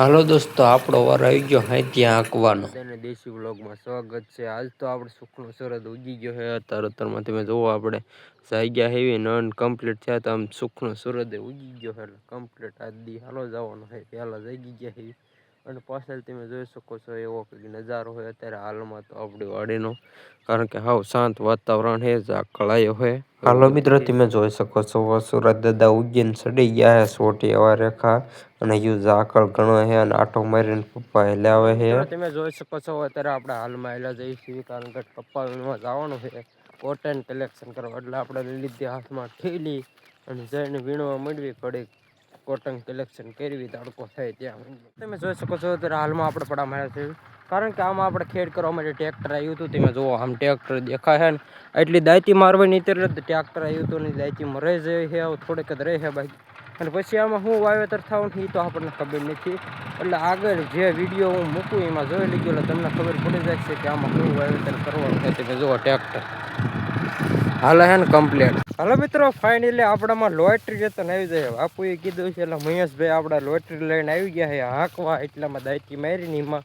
હાલો દોસ્તો, આપણો વાર આવી ગયો હા ત્યાં આંકવાનો તેને દેશી વ્લોગમાં સ્વાગત છે. આજ તો આપણે સુખનો સરહદ ઉગી ગયો છે. અત્યારે અત્યારમાં તમે જોવો, આપણે જાગ્યા હેવી નન કમ્પ્લીટ થયા તો આમ સુખનો સરહદ ઉગી ગયો છે. એટલે કમ્પ્લીટ આજ દી હાલો જવાનો છે. પહેલાં જાગી ગયા હેવી. અને પાછળ તમે જોઈ શકો છો એવો નજારો હોય અત્યારે હાલમાં તો આપણી વાડીનો. કારણ કે હાવ શાંત વાતાવરણ હે ઝાકળાયો હોય હાલો મિત્રો તમે જોઈ શકો છો સુરત દાદા ઉગીને ચડી ગયા હે સોટી એવા રેખા અને યુ ઝાકળ ઘણો હે અને આટો મારીને પપ્પા હેલાવે હે. તમે જોઈ શકો છો અત્યારે આપણે હાલમાં હેલા જઈશું છીએ કારણ કે પપ્પા જવાનું છે. કોટન કલેક્શન કરવા એટલે આપણે લીધી હાથમાં ઠેલી અને જઈને વીણવા મળવી પડી કોટન કલેક્શન કરવી તડકો થાય ત્યાં. તમે જોઈ શકો છો અત્યારે હાલમાં આપણે પડા માર્યા છે કારણ કે આમાં આપણે ખેડ કરવા માટે ટ્રેક્ટર આવ્યું હતું. તમે જુઓ, આમ ટ્રેક્ટર દેખાય ને. એટલી દાયતી મારવાની ત્યારે ટ્રેક્ટર આવ્યું હતું ને દાયતી મરે જાય છે થોડેક જ રહે છે બાકી. અને પછી આમાં શું વાવેતર થવાનું એ તો આપણને ખબર નથી. એટલે આગળ જે વીડિયો હું મૂકું, એમાં જોઈ લીધું, એટલે તમને ખબર પડી જાય છે કે આમાં શું વાવેતર કરવાનું છે. તમે જુઓ ટ્રેક્ટર હાલે હે ને કમ્પ્લેટ હાલો મિત્રો ફાઇનલી આપણામાં લોટરી જતન આવી જાય. બાપુએ કીધું છે એટલે મહેશભાઈ આપણે લોટરી લઈને આવી ગયા છે. હાંકવા એટલામાં દાયકી મારી એમાં.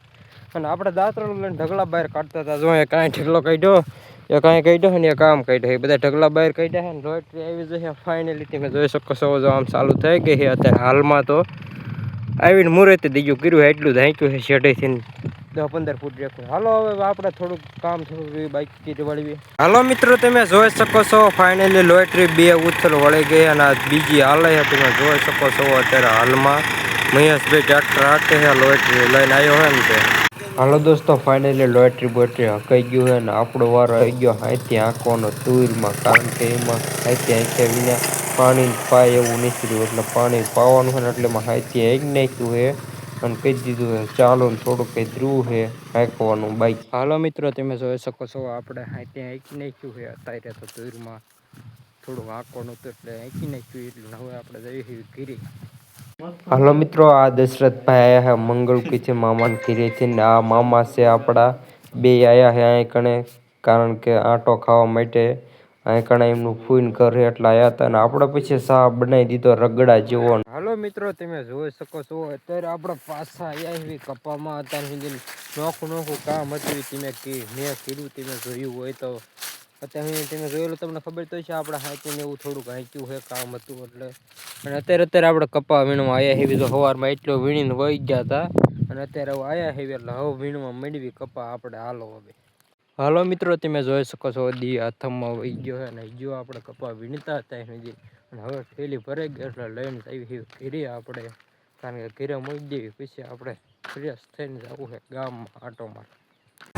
અને આપણે દાંતરો લઈને ઢગલા બહાર કાઢતા હતા. જો એ કાંઈ ઢગલો કાઢ્યો, એ કાંઈ કાઢ્યો ને એ કામ કાઢ્યો એ બધા ઢગલા બહાર કાઢ્યા છે ને લોટરી આવી જશે ફાઇનલી તમે જોઈ શકો છો, જો આમ ચાલુ થઈ ગઈ છે અત્યારે હાલમાં તો. આવીને મુહૂર્તે દીજું કર્યું એટલું જ હાંચ્યું છે, શેઢેથી દસ પંદર ફૂટ રેખું હાલો, હવે આપણે થોડુંક કામ થોડું બાઇક કીધી વળવી હાલો મિત્રો, તમે જોઈ શકો છો ફાઇનલી લોટરી બે ઉથલ વળી ગઈ અને બીજી હાલે તમે જોઈ શકો છો અત્યારે હાલમાં મહેશભાઈ ટ્રેક્ટર હાકે છે લોટરી લઈને આવ્યો હોય ને તે હાલો દોસ્તો ફાઇનલી લોટરી બોટરી હકાઈ ગયું છે ને આપણો વારો આવી ગયો. હાથી આંકવાનો તુરમાં કારણ કે એમાં હાથી આંખ્યા વિના પાણી પાય એવું નીકળ્યું. એટલે પાણી પાવાનું હોય ને એટલે એમાં હાથી આંકી નાખ્યું છે. અને કહી દીધું છે ચાલો ને થોડુંક કંઈ ધ્રુવ છે હાંકવાનું બાઈક હાલો મિત્રો તમે જોઈ શકો છો આપણે હાથી હાંકી નાખ્યું છે અત્યારે તો તુરમાં થોડું હાંકવાનું હતું એટલે હાંકી નાખ્યું એટલે હવે આપણે જઈએ ઘીરી. હાલો મિત્રો આ દશરથભાઈ આયા હે મંગળ છે મામાને ઘીરે છે ને આ મામા છે આપણા. બે આયા હે અહીં કણે કારણ કે આંટો ખાવા માટે અહીં કણે એમનું ફૂઈન ઘર એટલે આયા હતા અને આપણે પછી સાહ બનાવી દીધો રગડા જેવો. હાલો મિત્રો, તમે જોઈ શકો છો, અત્યારે આપણે પાછા આવ્યા કપામાં. અત્યારે નોખું નોખું કામ હતું તમે મેં કીધું તમે જોયું હોય તો. અત્યારે તમે જોયેલું તમને ખબર તો છે, આપણે હાંચીને એવું થોડુંક હાંચ્યું છે કામ હતું એટલે. અને અત્યારે અત્યારે આપણે કપા વીણવા આવ્યા હેવી તો સવારમાં એટલો વીણીને વહી ગયા હતા. અને અત્યારે હવે આવ્યા હેવી એટલે હવે વીણવા મેળવી કપા આપણે હાલો હવે. હાલો મિત્રો, તમે જોઈ શકો છો દી હાથમાં વહી ગયો અને જો આપણે કપા વીણતા હતા હજી અને હવે થેલી ભરાઈ ગઈ એટલે લઈને આવી ઘીરે આપણે. કારણ કે ઘીરે મૂકી દેવી, પછી આપણે ફ્રેશ થઈને જવું છે ગામમાં, આટોમાં.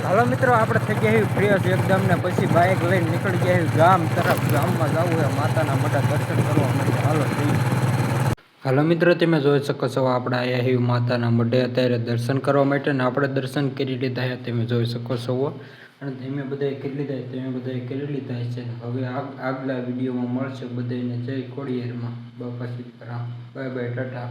હાલો મિત્રો, આપણે થઈ ગયા ફ્રેશ એકદમ ને પછી બાઇક લઈને નીકળી ગયા ગામ તરફ. ગામમાં જવું છે, માતાના મોટા દર્શન કરવા માટે. હાલો હાલો મિત્રો, તમે જોઈ શકો છો, આપણે આયા હિવ માતાના મઢે. અત્યારે દર્શન કરવા માટે ને આપણે દર્શન કરી લીધા તમે જોઈ શકો છો. અને ધીમે બધાએ કરી લીધા તમે બધાએ કરી લીધા છે હવે આગલા વિડીયોમાં મળશે બધાને જય ખોડિયારમાં. બાપા સીતારામ. Bye bye, Tata.